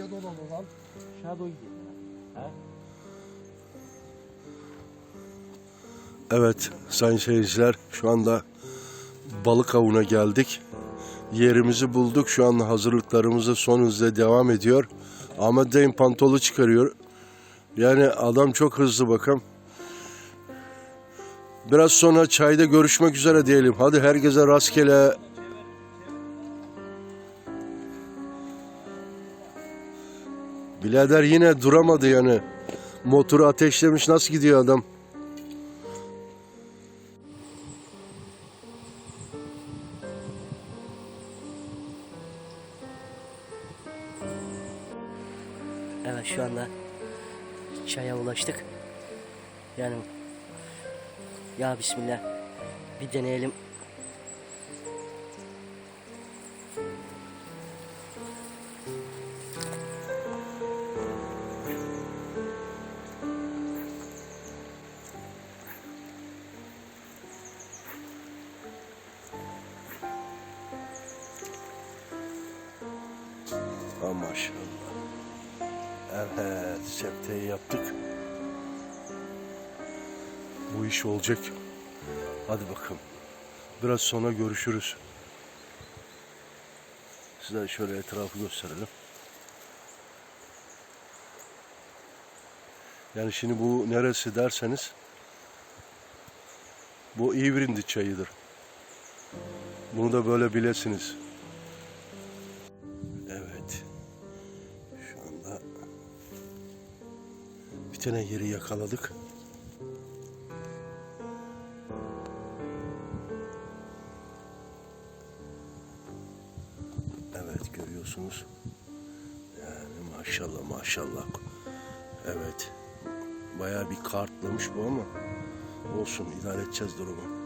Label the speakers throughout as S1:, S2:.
S1: Shadow'dan olan Shadow gibi.
S2: Evet sayın seyirciler şu anda balık avına geldik. Yerimizi bulduk. Şu anda hazırlıklarımızı son hızla devam ediyor. Ahmet Dayım pantolu çıkarıyor. Yani adam çok hızlı bakın. Biraz sonra çayda görüşmek üzere diyelim. Hadi herkese rastgele. Birader yine duramadı yani. Motoru ateşlemiş nasıl gidiyor adam?
S3: Evet şu anda çaya ulaştık. Yani ya bismillah bir deneyelim.
S2: Maşallah. Evet, septeyi yaptık. Bu iş olacak. Hadi bakalım. Biraz sonra görüşürüz. Size şöyle etrafı gösterelim. Yani şimdi bu neresi derseniz bu İvrindi çayıdır. Bunu da böyle bilesiniz. Bir tane yeri yakaladık. Evet görüyorsunuz. Yani maşallah maşallah. Evet. Bayağı bir kartlamış bu ama olsun idare edeceğiz durumu.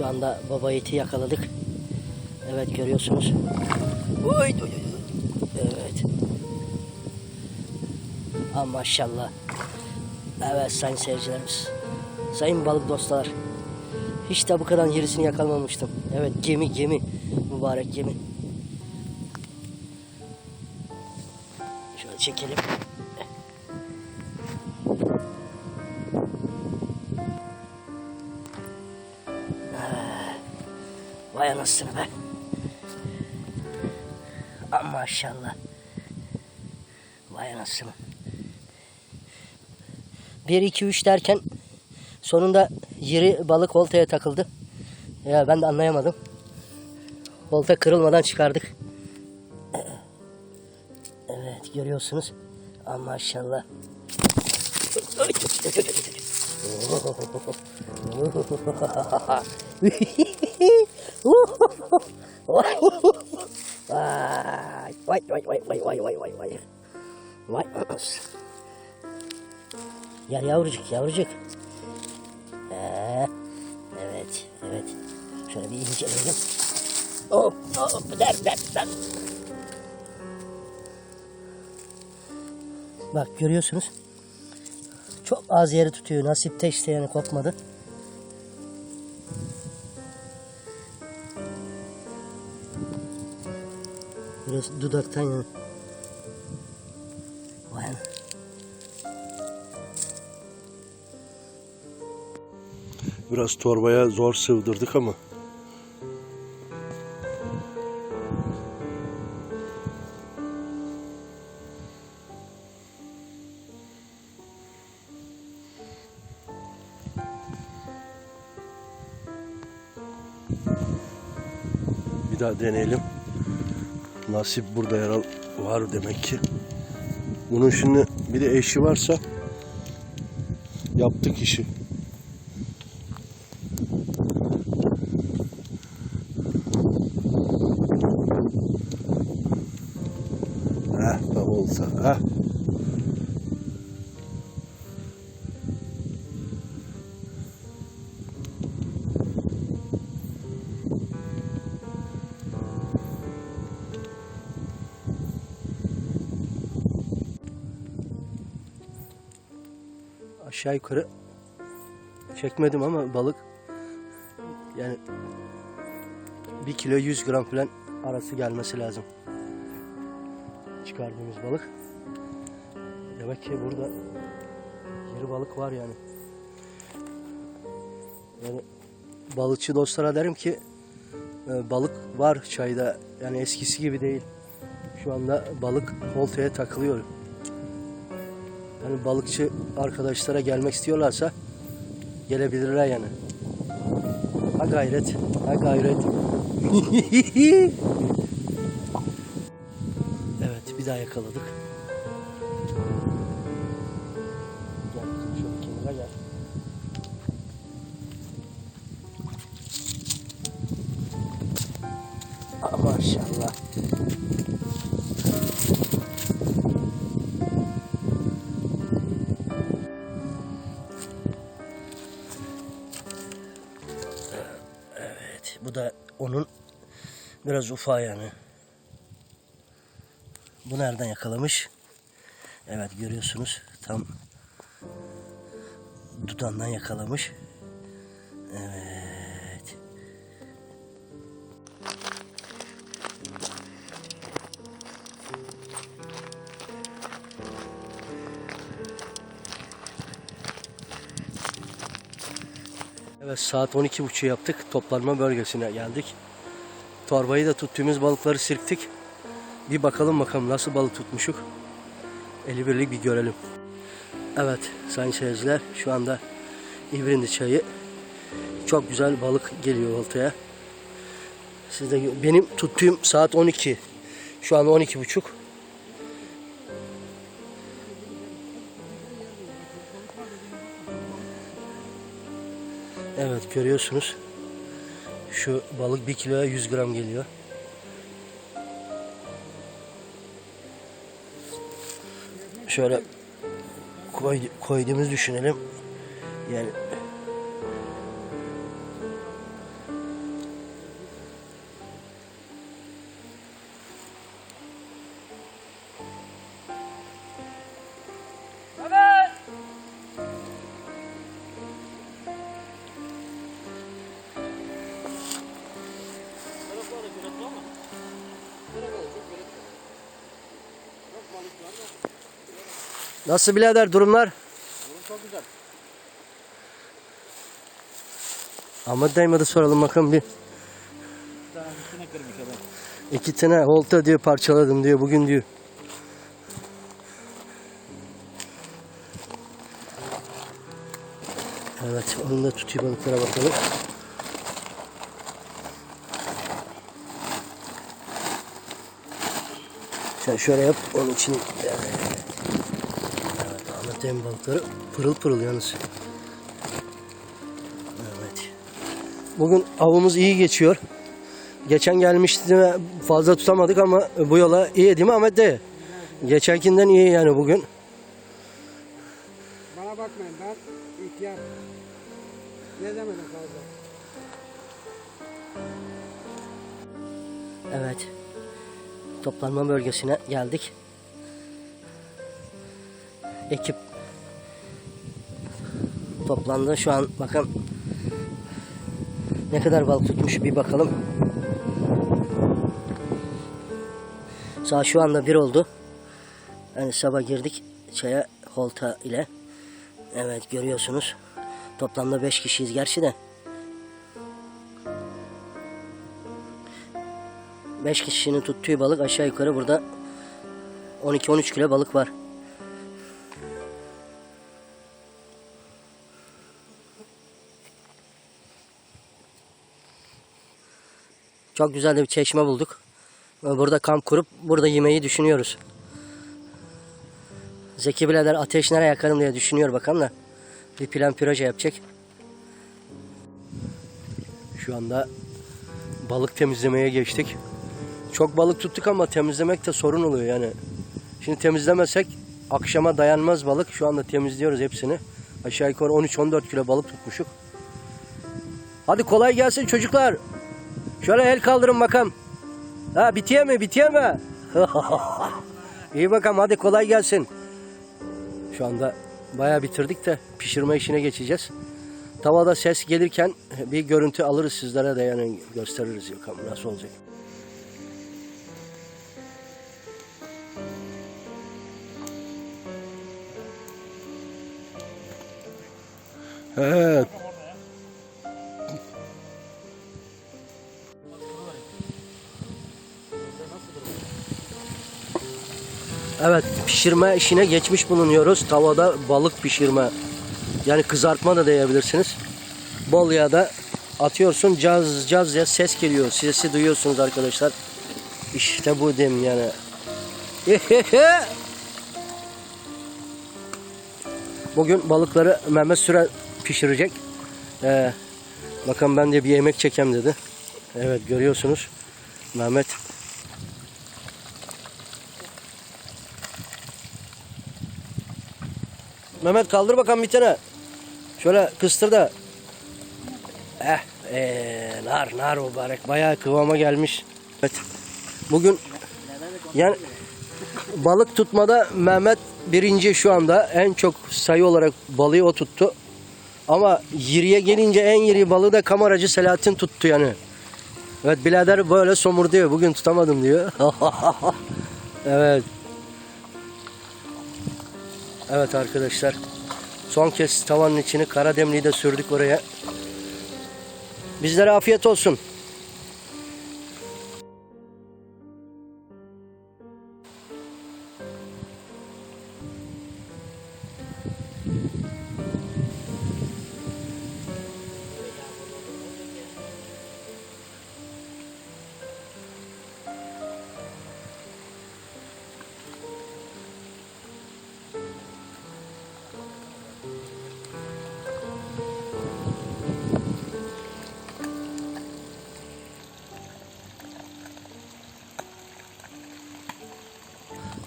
S3: Şu anda baba iti yakaladık. Evet görüyorsunuz. Evet. Ha maşallah. Evet sayın seyircilerimiz. Sayın balık dostlar. Hiç de bu kadar yerisini yakalamamıştım. Evet gemi gemi. Mübarek gemi. Şöyle çekelim. Anasını be. Amma maşallah. Vay anasını. 1 2 3 derken sonunda yeri balık oltaya takıldı. Ya ben de anlayamadım. Olta kırılmadan çıkardık. Evet görüyorsunuz. Amma maşallah. Vay vay vay vay vay vay vay. Vay anasın. Gel yavrucuk yavrucuk. Ee, evet evet. Şöyle bir inceleyelim. Hop hop der der der. Bak görüyorsunuz. Çok az yeri tutuyor. Nasipte işte yani kopmadı. Dudaktan yani. Vay.
S2: Biraz torbaya zor sığdırdık ama bir daha deneyelim. Nasip burada yer al var demek ki. Bunun şimdi bir de eşi varsa yaptık işi. Heh, bak olsa. Heh.
S3: Aşağı yukarı çekmedim ama balık yani 1 kilo 100 gram falan arası gelmesi lazım. Çıkardığımız balık. Demek ki burada iri balık var yani. Yani balıkçı dostlara derim ki e, balık var çayda. Yani eskisi gibi değil. Şu anda balık oltaya takılıyor. Yani balıkçı arkadaşlara gelmek istiyorlarsa gelebilirler yani. Ha gayret, ha gayret. evet, bir daha yakaladık. Onun biraz ufağı yani. Bu nereden yakalamış? Evet görüyorsunuz tam dudağından yakalamış. Evet. Evet saat 12.30 yaptık. Toplanma bölgesine geldik. Torbayı da tuttuğumuz balıkları sirktik. Bir bakalım bakalım nasıl balık tutmuşuk. Eli birlik bir görelim. Evet sayın seyirciler şu anda İbrindi çayı. Çok güzel balık geliyor oltaya. Siz de benim tuttuğum saat 12. Şu an 12.30. Evet görüyorsunuz. Şu balık 1 kiloya 100 gram geliyor. Şöyle koy, koyduğumuzu düşünelim. Yani Nasıl birader durumlar?
S1: Durum çok güzel.
S3: Ahmet dayıma da soralım bakalım bir.
S1: Tane üstüne kırmış adam.
S3: İki tane olta diyor parçaladım diyor bugün diyor. Evet onun da tutuyor balıklara bakalım. Sen şöyle yap onun için. Evet Dayımın balıkları pırıl pırıl yalnız. Evet. Bugün avımız iyi geçiyor. Geçen gelmişti de fazla tutamadık ama bu yola iyi değil mi Ahmet dayı? Geçenkinden iyi yani bugün.
S1: Bana bakmayın ben ihtiyar. Gezemedim fazla.
S3: Evet. Toplanma bölgesine geldik. Ekip toplandı. Şu an bakın ne kadar balık tutmuş bir bakalım. Saat şu anda bir oldu. Yani sabah girdik çaya holta ile. Evet görüyorsunuz. Toplamda 5 kişiyiz gerçi de. 5 kişinin tuttuğu balık aşağı yukarı burada 12-13 kilo balık var. Çok güzel de bir çeşme bulduk. Burada kamp kurup burada yemeği düşünüyoruz. Zeki birader ateş nereye yakarım diye düşünüyor bakalım da. Bir plan proje yapacak. Şu anda balık temizlemeye geçtik. Çok balık tuttuk ama temizlemek de sorun oluyor yani. Şimdi temizlemesek akşama dayanmaz balık. Şu anda temizliyoruz hepsini. Aşağı yukarı 13-14 kilo balık tutmuşuk. Hadi kolay gelsin çocuklar. Şöyle el kaldırın bakalım. Ha bitiyor mi bitiyor mu? İyi bakalım hadi kolay gelsin. Şu anda bayağı bitirdik de pişirme işine geçeceğiz. Tavada ses gelirken bir görüntü alırız sizlere de yani gösteririz bakalım nasıl olacak.
S2: Evet.
S3: Evet pişirme işine geçmiş bulunuyoruz. Tavada balık pişirme. Yani kızartma da diyebilirsiniz. Bol yağda atıyorsun caz caz ya ses geliyor. Sesi duyuyorsunuz arkadaşlar. İşte bu dem yani. Bugün balıkları Mehmet Süre pişirecek. Ee, bakın ben de bir yemek çekem dedi. Evet görüyorsunuz. Mehmet Mehmet kaldır bakalım bir tane. Şöyle kıstır da. Eh, ee, nar nar mübarek. Bayağı kıvama gelmiş. Evet. Bugün yani balık tutmada Mehmet birinci şu anda. En çok sayı olarak balığı o tuttu. Ama yiriye gelince en yiri balığı da kameracı Selahattin tuttu yani. Evet birader böyle somur diyor. Bugün tutamadım diyor. evet. Evet arkadaşlar. Son kez tavanın içini kara demliği de sürdük oraya. Bizlere afiyet olsun.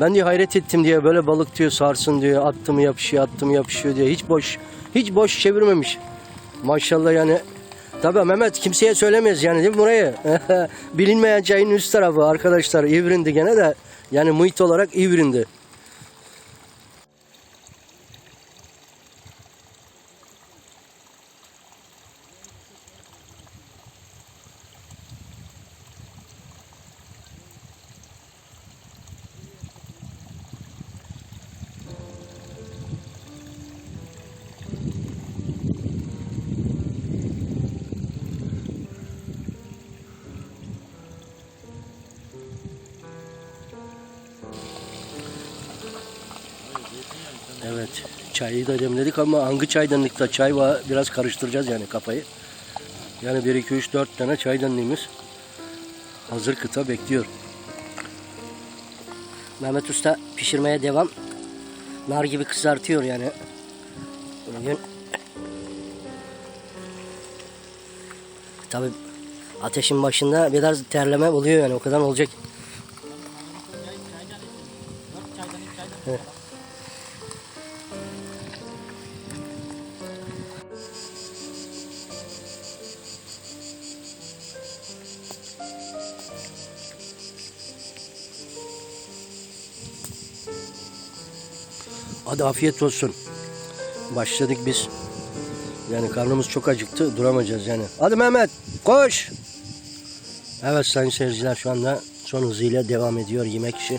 S3: Ben diye hayret ettim diye böyle balık diyor sarsın diyor attım yapışıyor attım yapışıyor diye hiç boş hiç boş çevirmemiş. Maşallah yani. Tabii Mehmet kimseye söylemez yani değil mi burayı? Bilinmeyen çayın üst tarafı arkadaşlar İvrindi gene de yani muhit olarak İvrindi. Çayı da demledik ama hangi çaydanlıkta çay var biraz karıştıracağız yani kafayı. Yani 1 2 3 4 tane çaydanlığımız hazır kıta bekliyor. Mehmet Usta pişirmeye devam. Nar gibi kızartıyor yani. Bugün Tabi ateşin başında biraz terleme oluyor yani o kadar olacak. Hadi afiyet olsun. Başladık biz. Yani karnımız çok acıktı. Duramayacağız yani. Hadi Mehmet koş. Evet sayın seyirciler şu anda son hızıyla devam ediyor yemek işi.